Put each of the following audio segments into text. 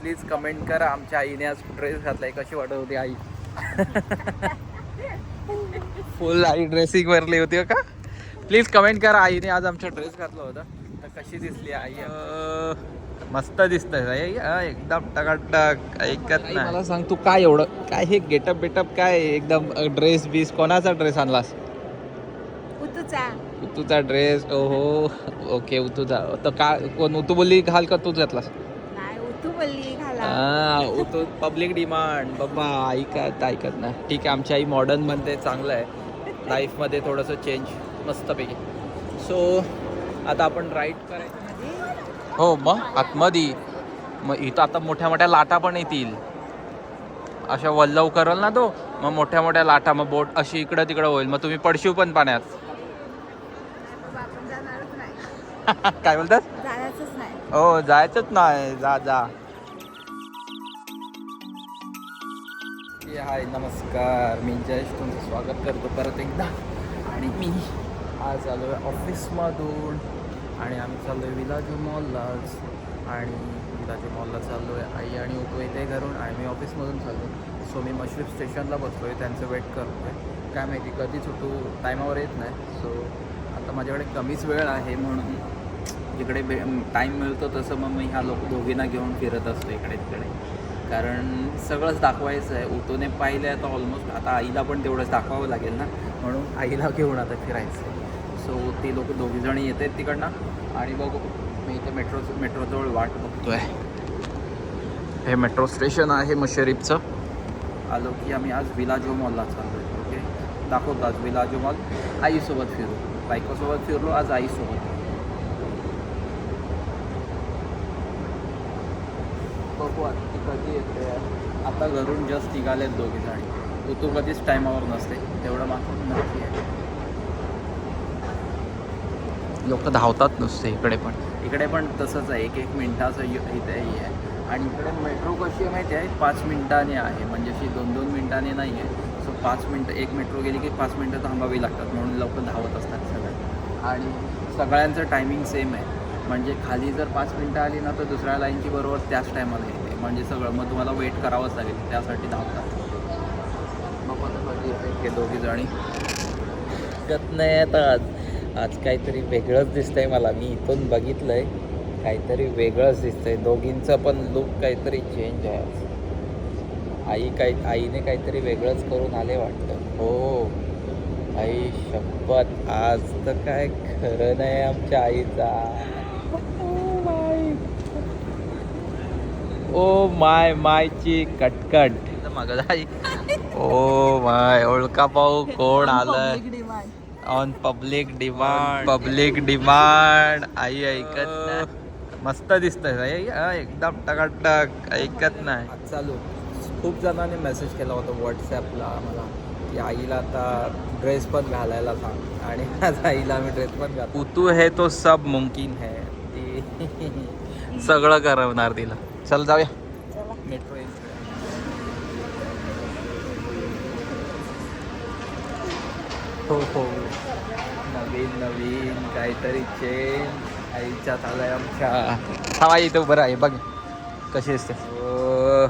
Please comment करा आमच्या आईने आज ड्रेस घातलाय. कशी वाटत होती आई? फुल आई ड्रेसिंग वरली होती का? प्लीज कमेंट करा आईने आज आमचा ड्रेस घातला होता. तर कशी दिसली आई? अं, मस्त दिसतंय आई अं, एकदम टकाटक ऐकत नाही. मला सांग तू काय एवढं काय हे गेटअप बेटअप काय? एकदम ड्रेस बीस कोणाचा ड्रेस आणलास? उतूचा. ड्रेस ओहो. ओके उतूचा. तर का कोण उतू बोलली घाल का तूच घातलास? नाही उतू बोलली. हा पब्लिक डिमांड बाबा ऐकत ऐकत ना. ठीक आहे आमची आई मॉडर्न म्हणते चांगलं आहे. लाईफमध्ये थोडंसं चेंज मस्तपैकी. सो आता आपण राईट करायचं. हो मग? आतमध्ये. मग इथं आता मोठ्या मोठ्या लाटा पण येतील. अशा वल्लव करल ना तो. मग मोठ्या मोठ्या लाटा मग बोट अशी इकडं तिकडं होईल. मग तुम्ही पडशीव पण पाण्यात. काय बोलतात? हो जायचंच नाही. जा जा. हाय नमस्कार. मी जयेश तुमचं स्वागत करतो परत एकदा. आणि मी आज आलो आहे ऑफिसमधून. आणि आम्ही चाललो आहे विलाजू मॉललाच. आणि विलाजू मॉलला चाललो आहे आई आणि उतो येते घरून. आणि मी ऑफिसमधून चाललो सो मी मशरूफ स्टेशनला बसलो आहे त्यांचं वेट करतो आहे काय माहिती कधीच उठू टायमावर येत नाही. सो आता माझ्याकडे कमीच वेळ आहे म्हणून जिकडे टाईम मिळतो तसं मग मी ह्या लोक दोघींना घेऊन फिरत असतो इकडे तिकडे. कारण सगळंच दाखवायचं आहे. उतोने पाहिलं आहे तर ऑलमोस्ट आता आईला पण तेवढंच दाखवावं लागेल ना? म्हणून आईला घेऊन आता फिरायचं सो ती लोक दोघीजणी येत आहेत तिकडनं. आणि बघू मी इथे मेट्रो मेट्रोजवळ वाट बघतो आहे हे मेट्रो स्टेशन आहे मशरीफचं आलो की आम्ही आज विलाजो मॉलला चाललो आहे ओके दाखवतो आज विलाजो मॉल आईसोबत फिरू. बायकोसोबत फिरलो आज आईसोबत. बघू आता. कधी येते? आता घरून जस्ट निघालेत दोघी जणी. तू तू कधीच टायमावर नसते. तेवढं मात्र नक्की आहे. लोक धावतात नुसते इकडे पण. इकडे पण तसंच आहे. एक एक मिनटाचं इथेही आहे. आणि इकडे मेट्रो कशी आहे माहिती आहे? पाच मिनिटाने आहे. म्हणजे अशी दोन दोन मिनिटाने नाही आहे. सो पाच मिनटं एक मेट्रो गेली की पाच मिनटं थांबावी लागतात. म्हणून लोक धावत असतात सगळे. आणि सगळ्यांचं टायमिंग सेम आहे. म्हणजे खाली जर पाच मिनटं आली ना तर दुसऱ्या लाईनची बरोबर त्याच टायमाला येते. म्हणजे सगळं. मग तुम्हाला वेट करावंच लागेल. त्यासाठी धावतात मग हे दोघी जणी. गत नाही आता आज. आज काहीतरी वेगळंच दिसतंय मला. मी इथून बघितलंय काहीतरी वेगळंच दिसतंय. दोघींचं पण लुक काहीतरी चेंज आहे आज. आई काही आईने काहीतरी वेगळंच करून आले वाटतं. हो. आई शपथ. आज तर काय खरं नाही आमच्या आईचा. ओ माय मायची कटकट. माग आई ओ माय ओळखा पाहू कोण आलं on public demand public demand आई ऐकत नाही. मस्त दिसतंय एकदम टकाटक. ऐकत नाही. चालू. खूप जणांनी मेसेज केला होता व्हॉट्सॲपला मला की आईला आता ड्रेस पण घालायला सांग. आणि आज आईला आम्ही ड्रेस पण घाल उतू है तो सब मुमकिन है. ती. सगळं करवणार तिला. चल जाऊया. मेट्रो हो हो. नवीन नवीन काहीतरी चेंज आईच्या आलाय आमच्या. हा आई तो बरं आहे बघ. कशी असते हो.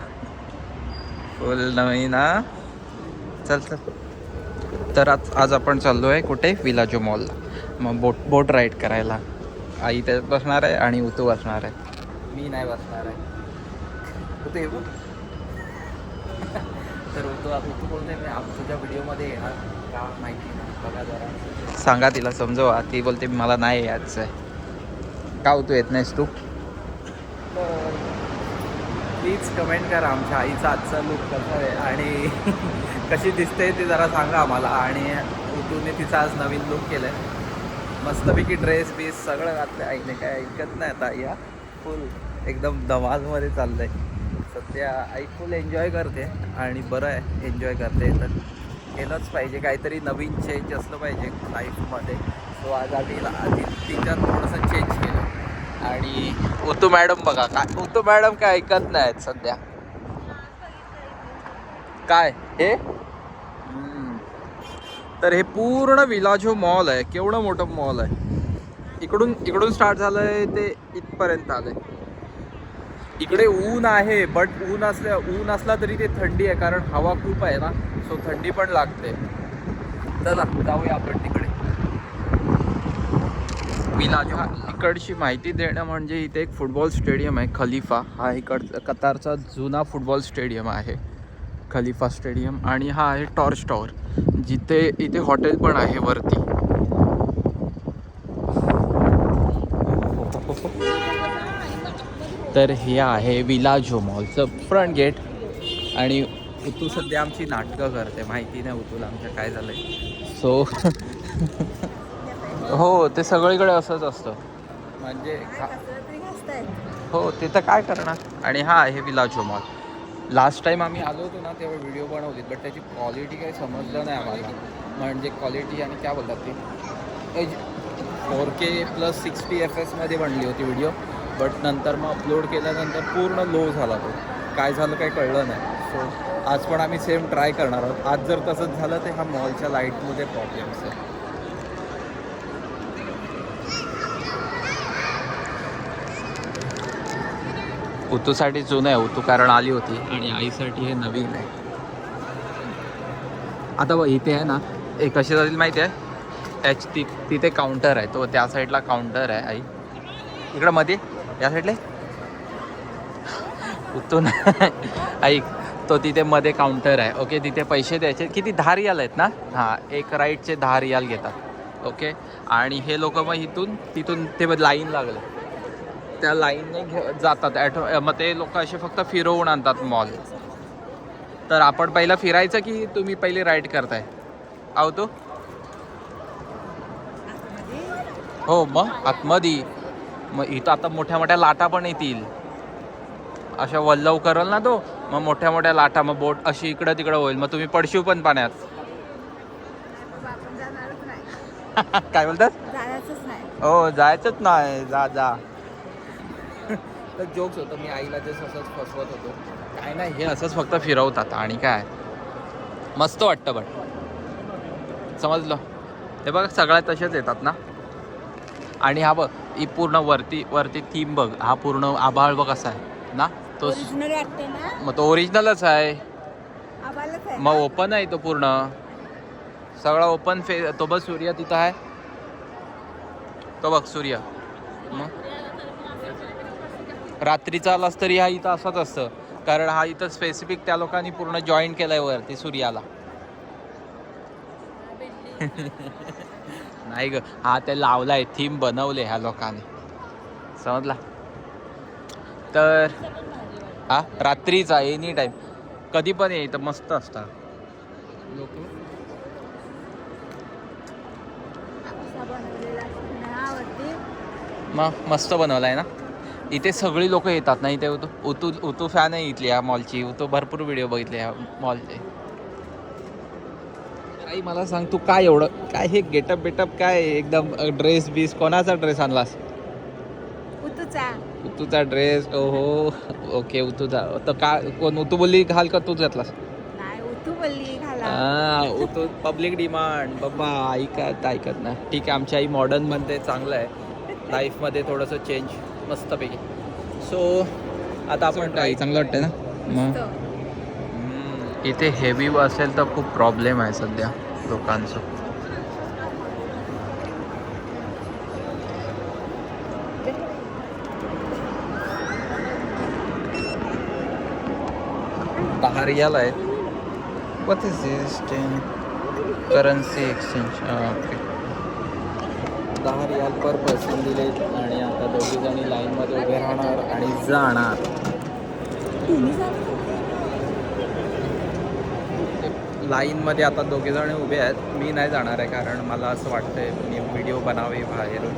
फुल नवीन हा. चल चल. तर आज आज आपण चाललो आहे कुठे? विलाजो मॉलला मग बोट बोट राईड करायला. आई त्याच्यात बसणार आहे आणि उतू बसणार आहे. मी नाही बसणार आहे. उतू येऊ तर उतू उतू बोलते मी आप तुझ्या व्हिडिओमध्ये येणार. का माहिती नाही बघा जरा. सांगा तिला समजवा. ती बोलते मला नाही यायचं आहे का उतू येत नाहीस तू? प्लीज कमेंट करा आमच्या आईचा आजचा लुक कसा आहे आणि कशी दिसते ते जरा सांगा आम्हाला. आणि उतूने तिचा आज नवीन लुक केलं आहे मस्तपैकी ड्रेस बीस सगळं घातलं आईने काय ऐकत नाही आता या. फुल एकदम धमालमध्ये चाललं आहे सध्या आई फुल एन्जॉय करते आणि बरं आहे एन्जॉय करते. तर केलंच पाहिजे काहीतरी नवीन चेंज असलं पाहिजे लाईफमध्ये सो आज आम्ही आधी तिच्यात थोडंसं चेंज केलं. आणि उतू मॅडम बघा काय उतू मॅडम काय ऐकत नाहीत सध्या. काय? हे? तर हे पूर्ण विलाजो मॉल आहे केवढं मोठं मॉल आहे. इकडून इकडून स्टार्ट झालं आहे ते इथपर्यंत आलंय. इकडे ऊन आहे बट ऊन असल्या ऊन असला तरी ते थंडी आहे कारण हवा खूप आहे ना सो थंडी पण लागते. चला जाऊया आपण तिकडे. मी हा इकडची माहिती देणं म्हणजे इथे एक फुटबॉल स्टेडियम आहे खलिफा. हा इकडचा कतारचा जुना फुटबॉल स्टेडियम आहे खलिफा स्टेडियम आणि हा आहे टॉर्च टॉवर जिथे इथे हॉटेल पण आहे वरती. तर हे आहे विलाजो मॉलचं फ्रंट गेट आणि उतू सध्या आमची नाटकं करते. माहिती नाही उतूला आमच्या काय झालंय. सो हो ते सगळीकडे असंच असतं. म्हणजे हो ते तर काय करणार? आणि हा आहे विलाजो मॉल. लास्ट टाइम आम्ही आलो होतो ना तेव्हा व्हिडिओ बनवली बट त्याची क्वालिटी काही समजलं नाही आम्हाला. म्हणजे क्वालिटी आणि काय बोलतात ते? Four K plus sixty F एसमध्ये बनली होती व्हिडिओ बट नंतर मग अपलोड केल्यानंतर पूर्ण लो झाला तो. काय झालं काही कळलं नाही. सो आज पण आम्ही सेम ट्राय करणार आहोत. आज जर तसंच झालं तर ह्या मॉलच्या लाईटमध्ये प्रॉब्लेम्स आहे उतूसाठी जुनं आहे उतू कारण आली होती आणि आईसाठी हे नवीन आहे. आता बघ इथे आहे ना एक कशी जातील माहिती आहे? त्याच ति तिथे काउंटर आहे. तो त्या साईडला काउंटर आहे आई. इकडं मध्ये या साईडले? उतून ऐक तो तिथे मध्ये काउंटर आहे. ओके तिथे पैसे द्यायचे. किती? दहा रियाल आहेत ना? हां एक राईटचे दहा रियाल घेतात. ओके आणि हे लोक मग इथून तिथून ते लाईन लागले. त्या लाईनने घे जातात. ॲटो मग ते लोक असे फक्त फिरवून आणतात मॉल तर आपण पहिलं फिरायचं की तुम्ही पहिले राईड करताय? आहो तो? हो मग आतमध्ये. मग इथं आता मोठ्या मोठ्या लाटा पण येतील. अशा वल्लव करल ना तो मग मोठ्या मोठ्या लाटा मग बोट अशी इकडं तिकडं होईल. मग तुम्ही पडशीव पण पाण्यात. काय बोलतात? हो जायचंच नाही. जा जा. तर जोक्स होतं मी आईला जे असंच फसवत होतो. काय नाही हे असंच फक्त फिरवतात. आणि काय? मस्त वाटतं बट समजलं? ते बघ सगळ्या तसेच येतात ना? आणि हा बघ ही पूर्ण वरती वरती थीम बघ. हा पूर्ण आभाळ बघ असा आहे. ना? तो ओरिजिनल वाटते ना? मग तो ओरिजिनलच आहे. आम्हालाच आहे मग ओपन आहे तो पूर्ण. सगळा ओपन फे तो बघ सूर्य तिथं आहे. तो बघ सूर्य. मग? रात्रीचा आलास तरी हा इथं असंच असतं. कारण हा इथं स्पेसिफिक त्या लोकांनी पूर्ण जॉईन केलाय वरती सूर्याला. नाही ग हा ते लावलाय थीम बनवले ह्या लोकांनी. समजला? तर हा रात्रीचा एनी टाईम कधी पण ये इथं मस्त असतात लोक? मग मस्त बनवलाय ना? इथे सगळी लोक येतात ना इथे उतू उतू उतू फॅन आहे इथली या मॉलची उतू भरपूर व्हिडिओ बघितले ह्या मॉलचे काही मला सांग तू काय एवढं काय हे गेटअप बेटअप काय एकदम ड्रेस बीस कोणाचा ड्रेस आणलास? उतूचा. उतूचा ड्रेस ओहो ओके उतूचा. तर का कोण उतू बोलली घाल का तूच घातलास? नाही उतू बोलली घाला. हा उतू पब्लिक डिमांड बाबा ऐकत ऐकत ना. ठीक आहे आमची आई मॉडर्न म्हणते चांगलं आहे. लाईफमध्ये थोडंसं चेंज मस्तपैकी. सो आता आपण काय चांगलं वाटतं ना? मग? इथे हेवी असेल तर खूप प्रॉब्लेम आहे सध्या लोकांचं. बाहेर याला आहे What is currency exchange okay दहा रियाल पर पर्सन दिले आणि आता दोघी जणी लाईनमध्ये उभे राहणार आणि जाणार? लाईनमध्ये आता दोघे जण उभे आहेत. मी नाही जाणार आहे कारण मला असं वाटतंय मी व्हिडिओ बनावे बाहेरून.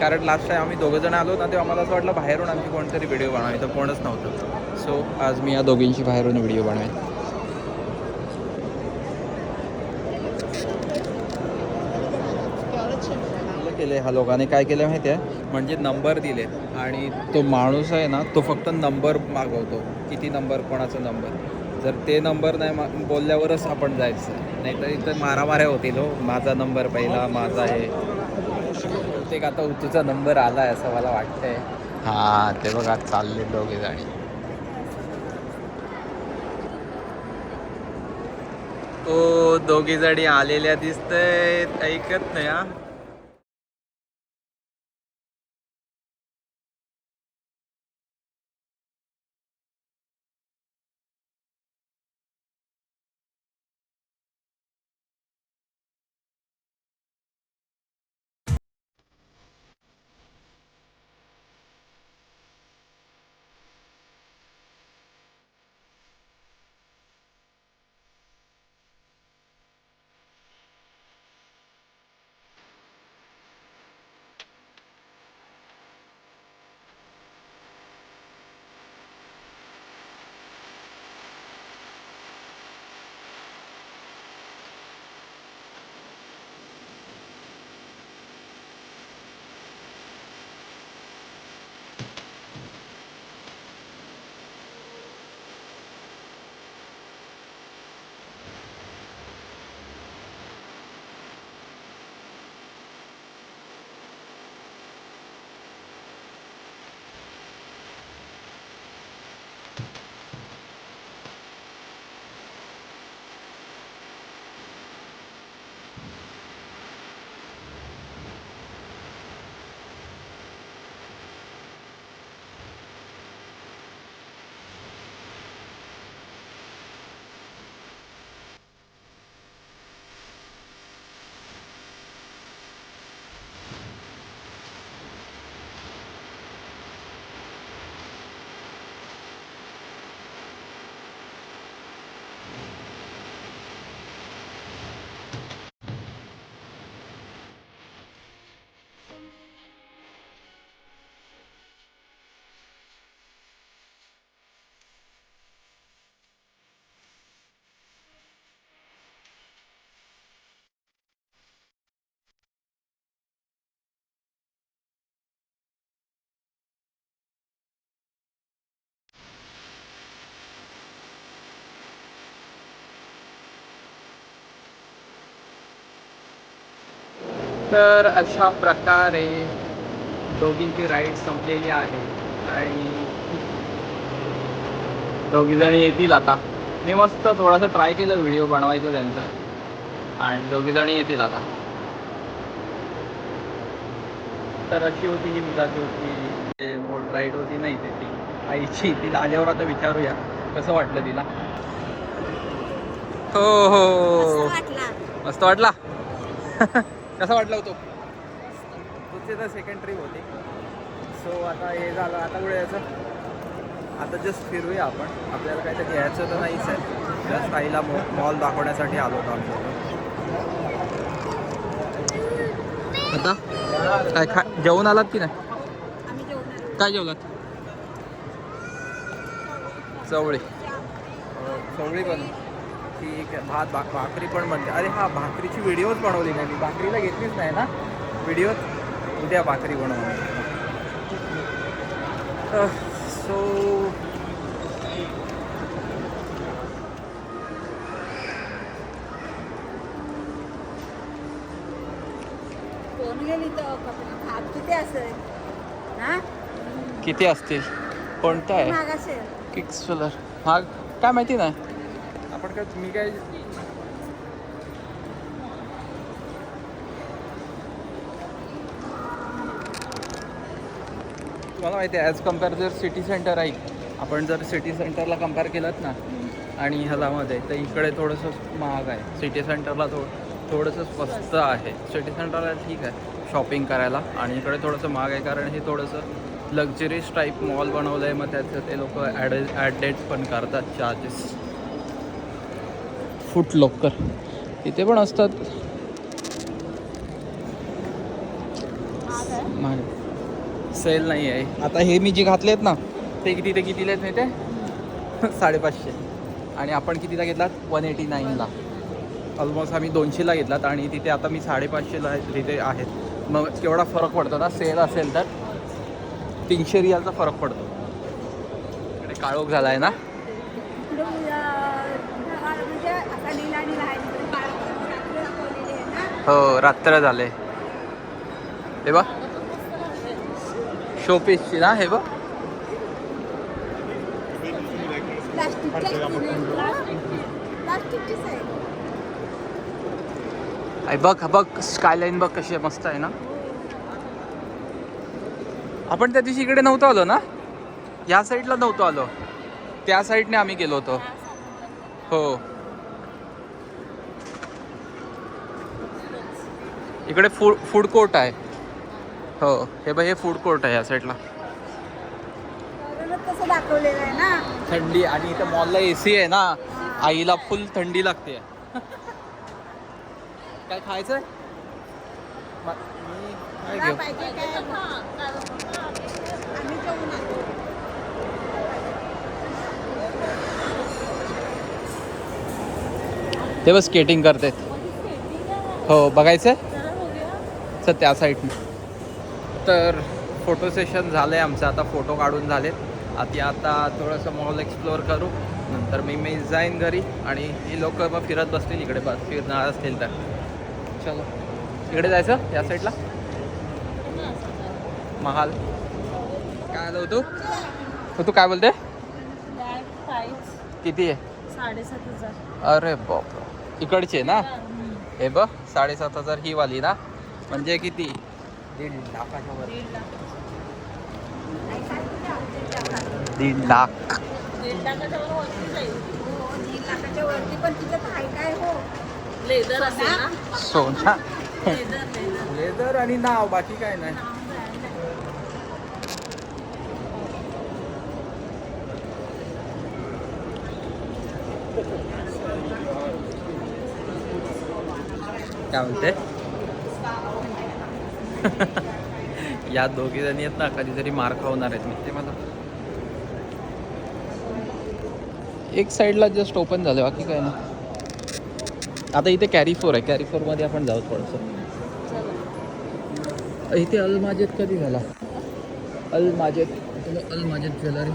कारण लास्ट टाइम आम्ही दोघं जण आलो ना तेव्हा मला असं वाटलं बाहेरून आमची कोणतरी व्हिडिओ बनावी तर कोणच नव्हतं. सो आज मी या दोघींची बाहेरून व्हिडिओ बनवेन. केलं ह्या लोकांनी? काय केलं माहिती आहे म्हणजे नंबर दिले. आणि तो माणूस आहे ना तो फक्त नंबर मागवतो. किती नंबर कोणाचा नंबर जर ते नंबर नाही मा बोलल्यावरच आपण जायचं. नाहीतर इथं मारामाऱ्या होतील हो. माझा नंबर पहिला माझा आहे बहुतेक आता उतूचा नंबर आला आहे असं मला वाटतंय. हा ते बघा चालले दोघे जणी. ओ दोघी जणी आलेल्या दिसतंय. ऐकत नाही हा. तर अशा प्रकारे दोघींची राईड संपलेली आहे. आणि दोघी जणी येतील आता. मी मस्त थोडासा ट्राय केलं व्हिडिओ बनवायचं त्यांचं. आणि दोघी जणी येतील आता. तर अशी होती ही मुलाची होती. बोट राईड होती नाही ते ती. आईची. तिला आल्यावर आता विचारूया. कसं वाटलं तिला? हो हो. वाटला. मस्त वाटला? कसा वाटला होतो? तुझी तर सेकंड ट्रिप होती. सो आता हे झालं आता कुठे यायचं. आता जस्ट फिरूया आपण. आपल्याला काही तर घ्यायचं तर नाहीच आहे जस्ट आईला मॉल दाखवण्यासाठी आलो होतो आम्ही. आता? काय खा जेवण आलात की नाही. काय जेवलात? चवळी. चवळी. पण ठीक आहे भात भाक भाकरी पण बनते. अरे हा भाकरीची व्हिडिओच बनवली नाही मी. भाकरीला घेतलीच नाही ना. व्हिडिओत उद्या भाकरी बनवणार. सो कोण गेली किती असेल? हा? किती असतील? कोणतं आहे? महाग असेल किक्स सोलर हा काय माहिती नाही. आपण मी काय तुम्हाला माहिती आहे ॲज कंपेअर जर सिटी सेंटर आहे आपण जर सिटी सेंटरला कंपेअर केलं ना आणि ह्यालामध्ये तर इकडे थोडंसं महाग आहे. सिटी सेंटरला थोडं थोडंसं स्वस्त आहे. सिटी सेंटरला ठीक आहे शॉपिंग करायला. आणि इकडे थोडंसं महाग आहे कारण हे थोडंसं लक्झरीज टाईप मॉल बनवलं आहे मग त्याचं ते लोक ॲड ॲडेट पण करतात चार्जेस फूट लॉकर इथे पण असतात. सेल नाही आहे. आता हे मी जे घातलेत ना ते किती ते कितीला आहेत माहिती साडेपाचशे. आणि आपण कितीला घेतलात? वन एटी नाईनला ऑलमोस्ट आम्ही दोनशेला घेतलात आणि तिथे आता मी साडेपाचशेला तिथे आहेत. मग केवढा फरक पडतो ना? सेल असेल तर तीनशे रियालचा फरक पडतो. इकडे काळोख झाला आहे ना इकडे, अं, ढगाळ म्हणजे असा नीला नीला आहे तिकडे काळा कलर रात्री दाखवलेली आहे ना हो रात्र झाले. ते बा शोपीसची ना हे आई बघ बघ स्कायलाईन बघ कशी मस्त आहे ना. आपण त्या दिवशी इकडे नव्हतो आलो ना? या साईडला नव्हतो आलो. त्या साईडने आम्ही गेलो होतो. हो. इकडे फूड फूड कोर्ट आहे. हो हे बघ हे फूड कोर्ट आहे या साईडला म्हणूनच तसं दाखवलेलं आहे ना. थंडी आणि इथं मॉलला ए सी आहे ना. आईला फुल थंडी लागते. काय खायचं काय घेऊ? ते बस स्केटिंग करते. हो बघायचं सर त्या साईडने. तर फोटो सेशन झालं आहे आमचं आता फोटो काढून झालेत. आता आता थोडंसं मॉल एक्सप्लोअर करू. नंतर मी मी जाईन घरी आणि ही लोक मग फिरत बसतील इकडे बस फिरणार असतील तर. चलो. इकडे जायचं? या साईडला? महाल. काय आलं तू हो, तू काय बोलते? किती आहे? साडेसात हजार. अरे बाप इकडचे ना? हे बघ साडेसात हजार ही वाली ना? म्हणजे किती? दीड लाखाच्या वर दीड लाख. दीड लाखाच्या वरती पण तिच्यात काय काय हो? लेदर असेल ना? सोना? Leather leather. लेदर आणि नाव बाकी काय नाही. काय म्हणते? या दोघी जणी आहेत ना कधीतरी मार खावणार आहेत. मी ते मला एक साईडला जस्ट ओपन झालं बाकी काय ना आता इथे कॅरी फोर आहे. कॅरी फोरमध्ये आपण जाऊ थोडंसं. इथे अल माजेद कधी झाला? Al Majed. Al Majed jewellery.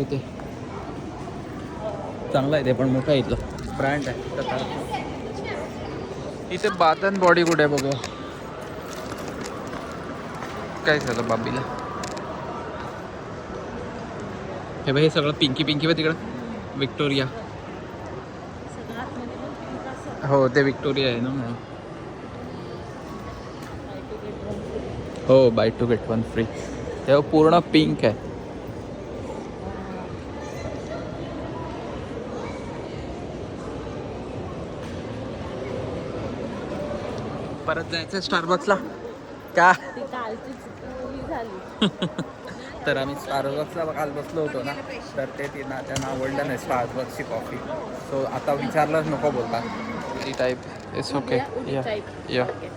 इथे. चांगलं आहे ते पण मोठं इथलं. ब्रँड आहे. इथे बात अँड बॉडी कुठे आहे बघूया. काय झालं बाबीला? हे बघ हे सगळं पिंकी पिंकी बघ तिकडं. विक्टोरिया. हो ते विक्टोरिया आहे ना. हो buy two get one free तेव्हा पूर्ण पिंक आहे. परत जायचं स्टारबक्सला का? ती कालची चुकी झाली तर आम्ही स्टारबक्सला काल बसलो होतो ना तर ते त्यांना त्यांना आवडलं नाही स्टारबक्सची कॉफी सो आता विचारलंच नको बोलता ती type it's okay Yeah, woody या type. या Okay.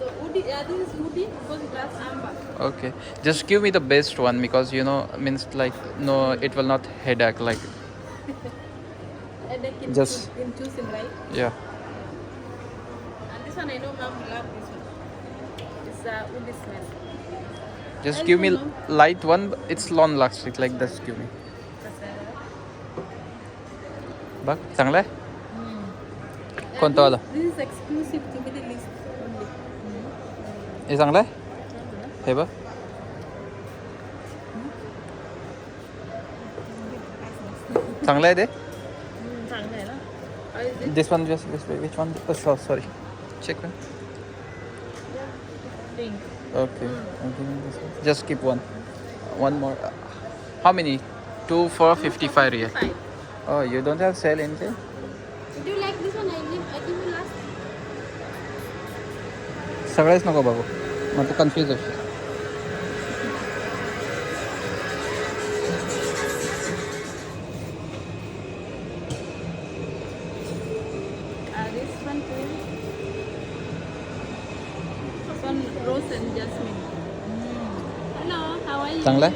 So woody, yeah, this is woody because glass amber. Okay, just give me the best one because you know means like no, it will not headache like And then can Just- choose, can choose him, right? yeah. And this one I know mom love this one. It's uh, woody smell. Just I give me don't light one. but It's long lasting like this. Give me. That's uh, बघ चांगलं आहे कोणतं वाला This is exclusive to Middle East only. हे चांगलं आहे हे बघ चांगलं आहे ते हम्म, चांगलं आहे ना How is it? This one just this which one sorry check Pink. Okay. Just keep one. One more. How many? Two for 55 real. Fine. Oh, you don't have sale anything? Would you like this one? I give, I give you last. सगळेच नको बघू मग तू confuse होशील चांगला है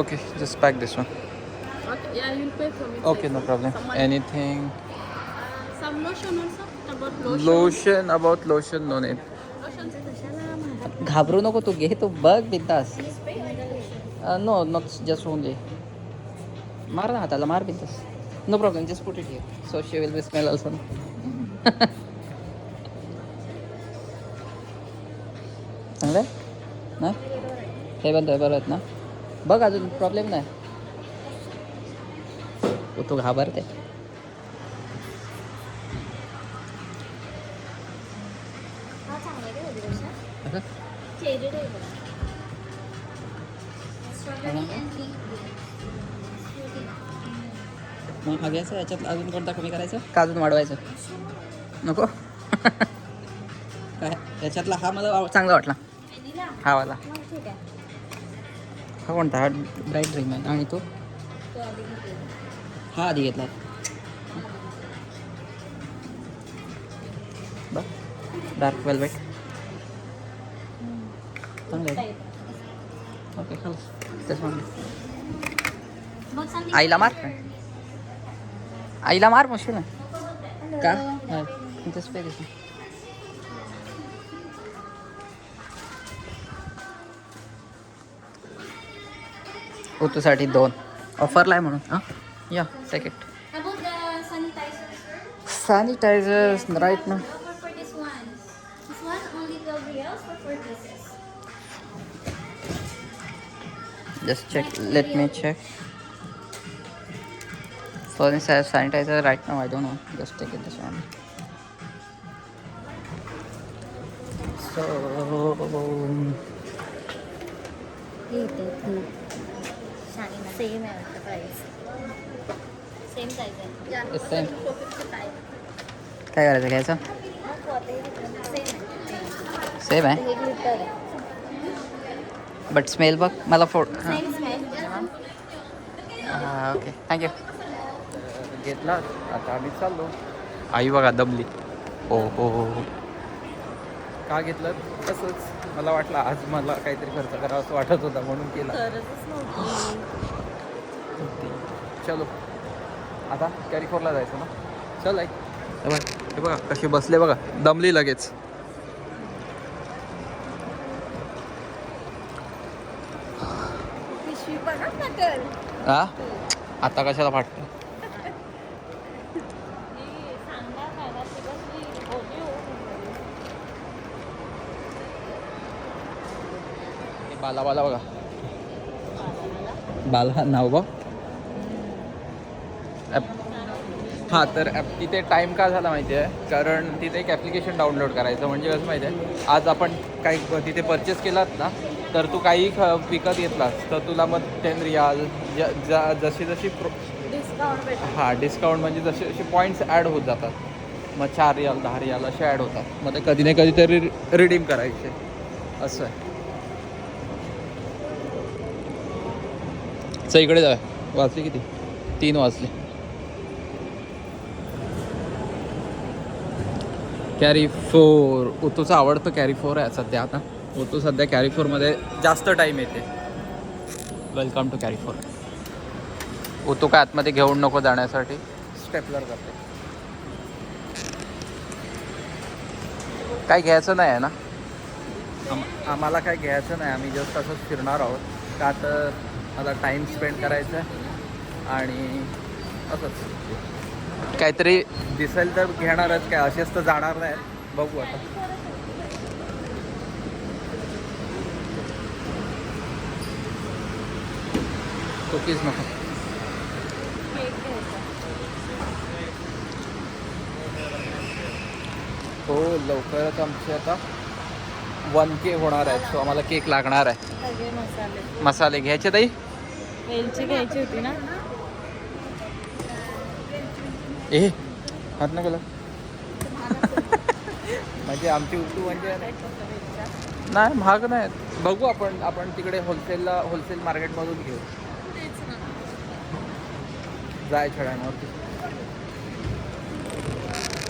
okay just pack this one okay no problem anything lotion about lotion no name घाबरू नको तू घे तू बघ बिंदास. नो नो जस्ट होऊन दे मार ना हाताला मार बिंदास. No problem just put it so she will be smell also ना? हे बंद आहे बरं आहेत ना? बघ अजून प्रॉब्लेम नाही. तू तो घाबरते. मग हा याच्यात अजून कोणता कमी करायचं? का अजून वाढवायचं. नको. काय? याच्यातला हा मला चांगला वाटला. हा वाला. हा कोणता? हा ब्राईट ड्रीम आहे. आणि तो? हा आधी घेतला. डार्क वेलवेट चांगलं आहे. ओके खालस तेच आईला मार. आईला मार मुश्किल आहे. का? नाही तेच पाहिजे साठी दोन ऑफरला आहे म्हणून हां या ticket How about the sanitizer, sir? Sanitizers right ना Offer for this one. This one only 12 reals for four pieces. Just check. Let me check. So this has sanitizer right now. I don't know. Just take it this one. So Same आहे वाटतं price same size आहे. काय करायचं घ्यायचं? Same same आहे. हे but smell बघ मला फोड हां. हा ओके थँक्यू घेतला. आता आम्ही चाललो. आई बघा दमली हो हो हो हो. का घेतलं? तसंच. मला वाटलं आज मला काहीतरी खर्च करावा असं वाटत होता म्हणून केला. चलो. आता कॅरिफोरला जायचं ना? चल आई. हे बघ कसे बसले बघा. दमली लगेच. हा? आता कशाला फाटतं? बाला बाला बघा. बाला नाव बघ. ॲप. हां तर ॲप तिथे टाईम का झाला माहिती आहे? कारण तिथे एक ॲप्लिकेशन डाउनलोड करायचं. म्हणजे कसं माहिती आहे? आज आपण काही तिथे परचेस केलात ना तर तू काही ख विकत घेतलास तर तुला मग टेन रियाल जशी जशी प्रो हां डिस्काउंट म्हणजे जसे जसे पॉईंट्स ॲड होत जातात. मग चार रियाल दहा रियाल असे ॲड होतात. मग ते कधी ना कधीतरी रिडीम करायचे. असं आहे. इकडे जाऊया. वाजले किती? तीन वाजले. कॅरी फोर ओतूचं आवडतं कॅरी फोर आहे सध्या आता. ओतू सध्या कॅरी फोरमध्ये जास्त टाईम येते. वेलकम टू कॅरी फोर ओतू काय आतमध्ये घेऊन नको जाण्यासाठी? स्टेपलर करते काय घ्यायचं नाही आहे ना? आम- आम्हाला काय घ्यायचं नाही. आम्ही जस्ट असंच फिरणार आहोत. का तर मला टाईम स्पेंड करायचा आहे. आणि असंच. काहीतरी दिसेल तर घेणारच काय असेच तर जाणार नाही. बघू आता. कुकीज नको. हो लवकरच आमचे आता वन के होणार आहे. सो आम्हाला केक लागणार आहे. सगळे मसाले. मसाले घ्यायचे ताई? वेलची घ्यायची होती ना? ए हात नको. म्हणजे आमची उर्दू म्हणजे नाही महाग नाही. बघू आपण आपण तिकडे होलसेलला होलसेल मार्केटमधून घेऊ. जाय छड्यावरती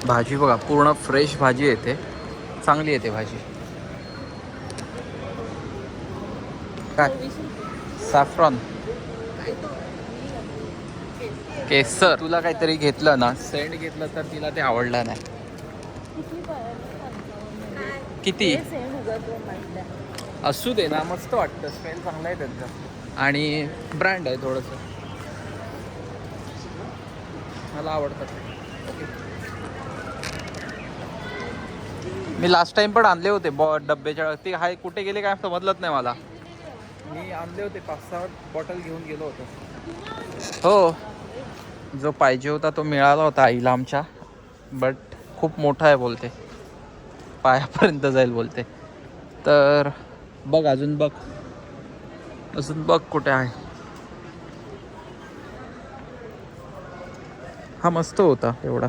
भाजी बघा पूर्ण फ्रेश भाजी येते. चांगली येते भाजी. काय? सॅफ्रॉन केसर. तुला काहीतरी घेतलं ना सेंट घेतलं तर तिला ते आवडलं नाही. किती? असू दे ना मस्त वाटतं. स्मेल चांगला आहे त्यांचा. आणि ब्रँड आहे थोडंसं. मला आवडतं. ओके मी लास्ट टाइम पण आणले होते बॉ डब्याच्या ते हाय कुठे गेले काय समजलंच नाही मला. मी आणले होते पाच सहा बॉटल घेऊन गेलो होतो. हो. जो पाहिजे होता तो मिळाला होता आईला आमच्या. बट खूप मोठा आहे बोलते. पायापर्यंत जाईल बोलते. तर बघ अजून बघ. अजून बघ कुठे आहे. हा मस्त होता एवढा.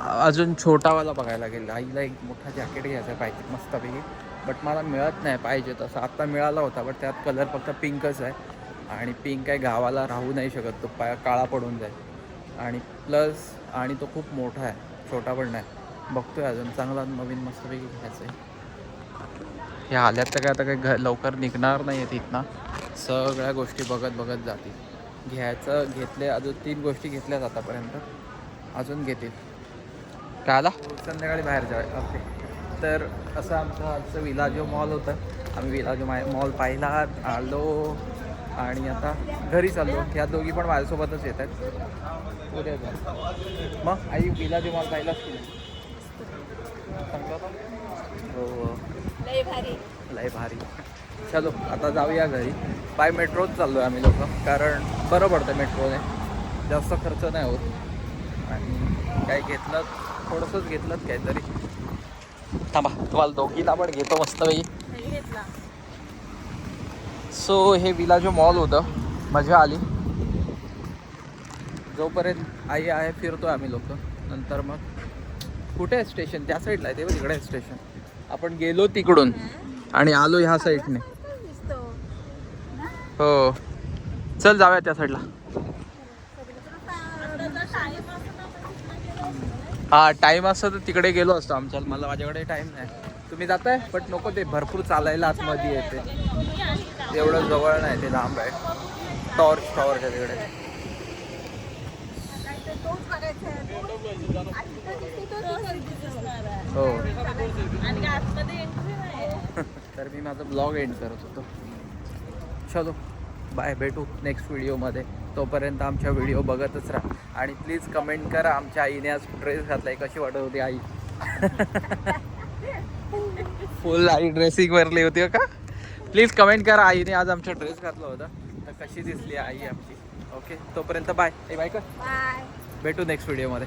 अजून छोटावाला बघायला गेला. आईला एक मोठा जॅकेट घ्यायचा पाहिजे मस्तपैकी. बट मला मिळत नाही पाहिजे तसं. आत्ता मिळाला होता बट त्यात कलर फक्त पिंकच आहे. आणि पिंक काय गावाला राहू नाही शकत तो पाय काळा पडून जाईल. आणि प्लस आणि तो खूप मोठा आहे छोटा पण नाही. बघतोय अजून चांगला नवीन मस्तपैकी घ्यायचं आहे हे आल्यात तर काय आता काही घ लवकर निघणार नाही आहेत इथनं. सगळ्या गोष्टी बघत बघत जातील. घ्यायचं घेतले अजून तीन गोष्टी घेतल्यात आतापर्यंत. अजून घेतील. काय आला संध्याकाळी बाहेर जाऊया. ओके. तर असं आमचं आजचं विलाजो मॉल होतं. आम्ही विलाजो माय मॉल पाहिला आलो आणि आता घरी चाललो. ह्या दोघी पण माझ्यासोबतच येत आहेत. उद्या मग आई विलाजो मॉल पाहिलाच की नाही? हो हो. लय भारी. चलो आता जाऊया घरी. बाय मेट्रोच चाललो आहे आम्ही लोक. कारण बरं पडतं मेट्रोने जास्त खर्च नाही होत. आणि काय घेतलं थोडंसंच घेतलं काहीतरी. थांबा तुम्हाला दोघीला पण घेतो मस्त हे सो हे विलाजो मॉल होतं. मजा आली. जोपर्यंत आई आहे फिरतो आम्ही लोक. नंतर मग कुठे आहे स्टेशन त्या साईडला आहे ते बघ, इकडे स्टेशन आपण गेलो तिकडून आणि आलो ह्या साईडने हो. चल जाऊया त्या साईडला हा टाइम असतं तर तिकडे गेलो असतो आमच्या. मला माझ्याकडे टाइम नाही. तुम्ही जाताय? बट नको ते भरपूर चालायला आतमध्ये येते. एवढं जवळ नाही ते लांब आहे. टॉर्च टॉर्च आहे. तिकडे. हो. तर मी माझा ब्लॉग एंड करत होतो. चलो बाय भेटू नेक्स्ट व्हिडिओमध्ये तोपर्यंत आमच्या व्हिडिओ बघतच राहा. आणि प्लीज कमेंट करा आमच्या आईने आज ड्रेस घातलाय. कशी वाटत होती आई? फुल आई ड्रेसिंग वरली होती का? प्लीज कमेंट करा आईने आज आमचा ड्रेस घातला होता. तर कशी दिसली आई आमची? ओके तोपर्यंत बाय ए बाय कर. बाय भेटू नेक्स्ट व्हिडिओमध्ये